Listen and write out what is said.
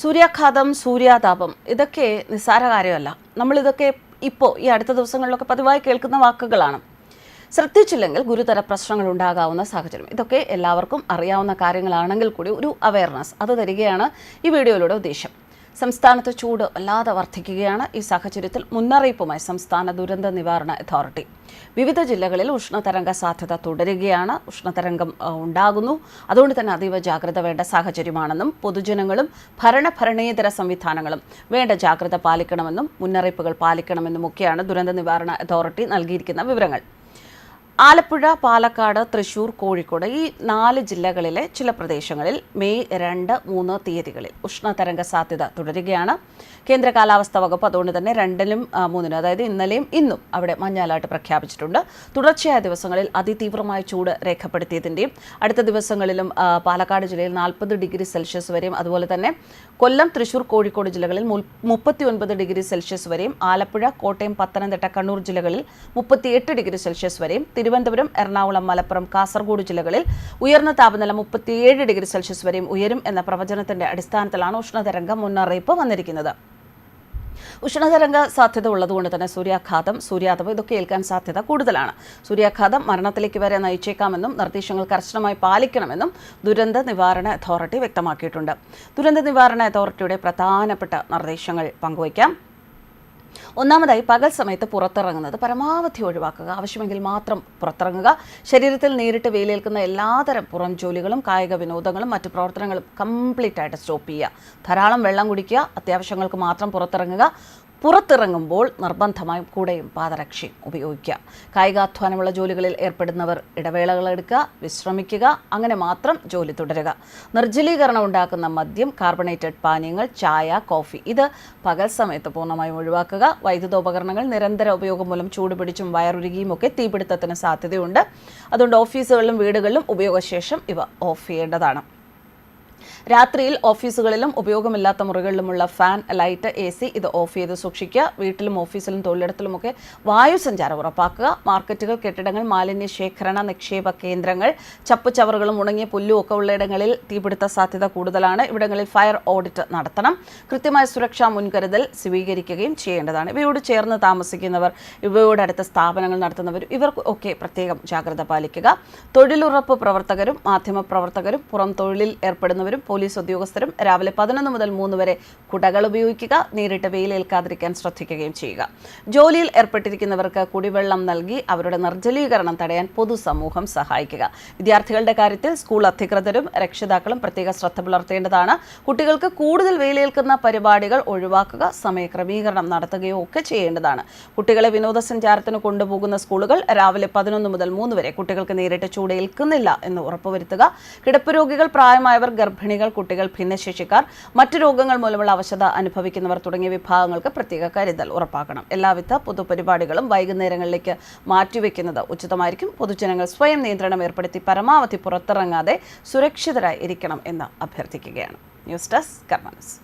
സൂര്യാഘാതം സൂര്യാതാപം ഇതൊക്കെ നിസ്സാര കാര്യമല്ല. നമ്മളിതൊക്കെ ഇപ്പോൾ ഈ അടുത്ത ദിവസങ്ങളിലൊക്കെ പതിവായി കേൾക്കുന്ന വാക്കുകളാണ്. ശ്രദ്ധിച്ചില്ലെങ്കിൽ ഗുരുതര പ്രശ്നങ്ങൾ ഉണ്ടാകാവുന്ന സാഹചര്യം. ഇതൊക്കെ എല്ലാവർക്കും അറിയാവുന്ന കാര്യങ്ങളാണെങ്കിൽ കൂടി ഒരു അവയർനെസ് അത് തരികയാണ് ഈ വീഡിയോയിലൂടെ ഉദ്ദേശം. സംസ്ഥാനത്ത് ചൂട് വല്ലാതെ വർദ്ധിക്കുകയാണ് ഈ സാഹചര്യത്തിൽ മുന്നറിയിപ്പുമായി സംസ്ഥാന ദുരന്ത നിവാരണ അതോറിറ്റി. വിവിധ ജില്ലകളിൽ ഉഷ്ണതരംഗ സാധ്യത തുടരുകയാണ്. ഉഷ്ണതരംഗം ഉണ്ടാകുന്നു. അതുകൊണ്ട് തന്നെ അതീവ ജാഗ്രത വേണ്ട സാഹചര്യമാണെന്നും പൊതുജനങ്ങളും ഭരണഭരണേതര സംവിധാനങ്ങളും വേണ്ട ജാഗ്രത പാലിക്കണമെന്നും മുന്നറിയിപ്പുകൾ പാലിക്കണമെന്നുമൊക്കെയാണ് ദുരന്ത നിവാരണ അതോറിറ്റി നൽകിയിരിക്കുന്ന വിവരങ്ങൾ. ആലപ്പുഴ പാലക്കാട് തൃശൂർ കോഴിക്കോട് ഈ നാല് ജില്ലകളിലെ ചില പ്രദേശങ്ങളിൽ മെയ് രണ്ട് മൂന്ന് തീയതികളിൽ ഉഷ്ണതരംഗ സാധ്യത തുടരുകയാണ്. കേന്ദ്ര കാലാവസ്ഥാ വകുപ്പ് അതുകൊണ്ട് തന്നെ രണ്ടിലും മൂന്നിനും അതായത് ഇന്നലെയും ഇന്നും അവിടെ മഞ്ഞാലാട്ട് പ്രഖ്യാപിച്ചിട്ടുണ്ട്. തുടർച്ചയായ ദിവസങ്ങളിൽ അതിതീവ്രമായ ചൂട് രേഖപ്പെടുത്തിയതിന്റെയും അടുത്ത ദിവസങ്ങളിലും പാലക്കാട് ജില്ലയിൽ നാൽപ്പത് ഡിഗ്രി സെൽഷ്യസ് വരെയും അതുപോലെ തന്നെ കൊല്ലം തൃശൂർ കോഴിക്കോട് ജില്ലകളിൽ മുപ്പത്തി ഒൻപത് ഡിഗ്രി സെൽഷ്യസ് വരെയും ആലപ്പുഴ കോട്ടയം പത്തനംതിട്ട കണ്ണൂർ ജില്ലകളിൽ മുപ്പത്തിയെട്ട് ഡിഗ്രി സെൽഷ്യസ് വരെയും തിരുവനന്തപുരം എറണാകുളം മലപ്പുറം കാസർഗോഡ് ജില്ലകളിൽ ഉയർന്ന താപനില മുപ്പത്തിയേഴ് ഡിഗ്രി സെൽഷ്യസ് വരെയും ഉയരും എന്ന പ്രവചനത്തിന്റെ അടിസ്ഥാനത്തിലാണ് ഉഷ്ണതരംഗ മുന്നറിയിപ്പ് വന്നിരിക്കുന്നത്. ഉഷ്ണതരംഗ സാധ്യത ഉള്ളതുകൊണ്ട് തന്നെ സൂര്യാഘാതം സൂര്യാതപം ഇതൊക്കെ ഏൽക്കാൻ സാധ്യത കൂടുതലാണ്. സൂര്യാഘാതം മരണത്തിലേക്ക് വരെ നയിച്ചേക്കാമെന്നും നിർദ്ദേശങ്ങൾ കർശനമായി പാലിക്കണമെന്നും ദുരന്ത നിവാരണ അതോറിറ്റി വ്യക്തമാക്കിയിട്ടുണ്ട്. ദുരന്ത നിവാരണ അതോറിറ്റിയുടെ പ്രധാനപ്പെട്ട നിർദ്ദേശങ്ങൾ പങ്കുവയ്ക്കാം. ഒന്നാമതായി പകൽ സമയത്ത് പുറത്തിറങ്ങുന്നത്. പരമാവധി ഒഴിവാക്കുക. ആവശ്യമെങ്കിൽ മാത്രം പുറത്തിറങ്ങുക. ശരീരത്തിൽ നേരിട്ട് വെയിലേൽക്കുന്ന എല്ലാതരം പുറം ജോലികളും കായിക വിനോദങ്ങളും മറ്റു പ്രവർത്തനങ്ങളും കംപ്ലീറ്റ് ആയിട്ട് സ്റ്റോപ്പ് ചെയ്യുക. ധാരാളം വെള്ളം കുടിക്കുക. അത്യാവശ്യങ്ങൾക്ക് മാത്രം പുറത്തിറങ്ങുക. പുറത്തിറങ്ങുമ്പോൾ നിർബന്ധമായും കൂടെയും പാദരക്ഷയും ഉപയോഗിക്കുക. കായികാധ്വാനമുള്ള ജോലികളിൽ ഏർപ്പെടുന്നവർ ഇടവേളകൾ എടുക്കുക വിശ്രമിക്കുക അങ്ങനെ മാത്രം ജോലി തുടരുക. നിർജലീകരണം ഉണ്ടാക്കുന്ന മദ്യം കാർബണേറ്റഡ് പാനീയങ്ങൾ ചായ കോഫി ഇത് പകൽ സമയത്ത് പൂർണമായും ഒഴിവാക്കുക. വൈദ്യുതോപകരണങ്ങൾ നിരന്തര ഉപയോഗം മൂലം ചൂടുപിടിച്ചും വയറുരുകിയും ഒക്കെ തീപിടുത്തത്തിന് സാധ്യതയുണ്ട്. അതുകൊണ്ട് ഓഫീസുകളിലും വീടുകളിലും ഉപയോഗശേഷം ഇവ ഓഫ് ചെയ്യേണ്ടതാണ്. രാത്രിയിൽ ഓഫീസുകളിലും ഉപയോഗമില്ലാത്ത മുറികളിലുമുള്ള ഫാൻ ലൈറ്റ് എ സി ഇത് ഓഫ് ചെയ്ത് സൂക്ഷിക്കുക. വീട്ടിലും ഓഫീസിലും തൊഴിലിടത്തിലുമൊക്കെ വായുസഞ്ചാരം ഉറപ്പാക്കുക. മാർക്കറ്റുകൾ കെട്ടിടങ്ങൾ മാലിന്യ ശേഖരണ നിക്ഷേപ കേന്ദ്രങ്ങൾ ചപ്പുചവറുകളും ഉണങ്ങിയ പുല്ലും ഒക്കെ ഉള്ളയിടങ്ങളിൽ തീപിടുത്ത സാധ്യത കൂടുതലാണ്. ഇവിടങ്ങളിൽ ഫയർ ഓഡിറ്റ് നടത്തണം. കൃത്യമായ സുരക്ഷാ മുൻകരുതൽ സ്വീകരിക്കുകയും ചെയ്യേണ്ടതാണ്. ഇവയോട് ചേർന്ന് താമസിക്കുന്നവർ ഇവയോട് അടുത്ത സ്ഥാപനങ്ങൾ നടത്തുന്നവർ ഇവർക്ക് ഒക്കെ പ്രത്യേകം ജാഗ്രത പാലിക്കുക. തൊഴിലുറപ്പ് പ്രവർത്തകരും മാധ്യമ പ്രവർത്തകരും പുറം തൊഴിലിൽ ഏർപ്പെടുന്നവരും പോലീസ് ഉദ്യോഗസ്ഥരും രാവിലെ പതിനൊന്ന് മുതൽ മൂന്ന് വരെ കുടകൾ ഉപയോഗിക്കുക നേരിട്ട് വെയിലേൽക്കാതിരിക്കാൻ ശ്രദ്ധിക്കുകയും ചെയ്യുക. ജോലിയിൽ ഏർപ്പെട്ടിരിക്കുന്നവർക്ക് കുടിവെള്ളം നൽകി അവരുടെ നിർജലീകരണം തടയാൻ പൊതുസമൂഹം സഹായിക്കുക. വിദ്യാർത്ഥികളുടെ കാര്യത്തിൽ സ്കൂൾ അധികൃതരും രക്ഷിതാക്കളും പ്രത്യേക ശ്രദ്ധ പുലർത്തേണ്ടതാണ്. കുട്ടികൾക്ക് കൂടുതൽ വെയിലേൽക്കുന്ന പരിപാടികൾ ഒഴിവാക്കുക സമയക്രമീകരണം നടത്തുകയോ ഒക്കെ ചെയ്യേണ്ടതാണ്. കുട്ടികളെ വിനോദസഞ്ചാരത്തിന് കൊണ്ടുപോകുന്ന സ്കൂളുകൾ രാവിലെ പതിനൊന്ന് മുതൽ മൂന്ന് വരെ കുട്ടികൾക്ക് നേരിട്ട് ചൂടേൽക്കുന്നില്ല എന്ന് ഉറപ്പുവരുത്തുക. കിടപ്പ് രോഗികൾ പ്രായമായവർ ഗർഭിണികൾ കുട്ടികൾ ഭിന്നശേഷിക്കാർ മറ്റു രോഗങ്ങൾ മൂലമുള്ള അവശത അനുഭവിക്കുന്നവർ തുടങ്ങിയ വിഭാഗങ്ങൾക്ക് പ്രത്യേക കരുതൽ ഉറപ്പാക്കണം. എല്ലാവിധ പൊതുപരിപാടികളും വൈകുന്നേരങ്ങളിലേക്ക് മാറ്റിവെക്കുന്നത് ഉചിതമായിരിക്കും. പൊതുജനങ്ങൾ സ്വയം നിയന്ത്രണം ഏർപ്പെടുത്തി പരമാവധി പുറത്തിറങ്ങാതെ സുരക്ഷിതരായി ഇരിക്കണം എന്ന് അഭ്യർത്ഥിക്കുകയാണ്. News desk കർമാനസ്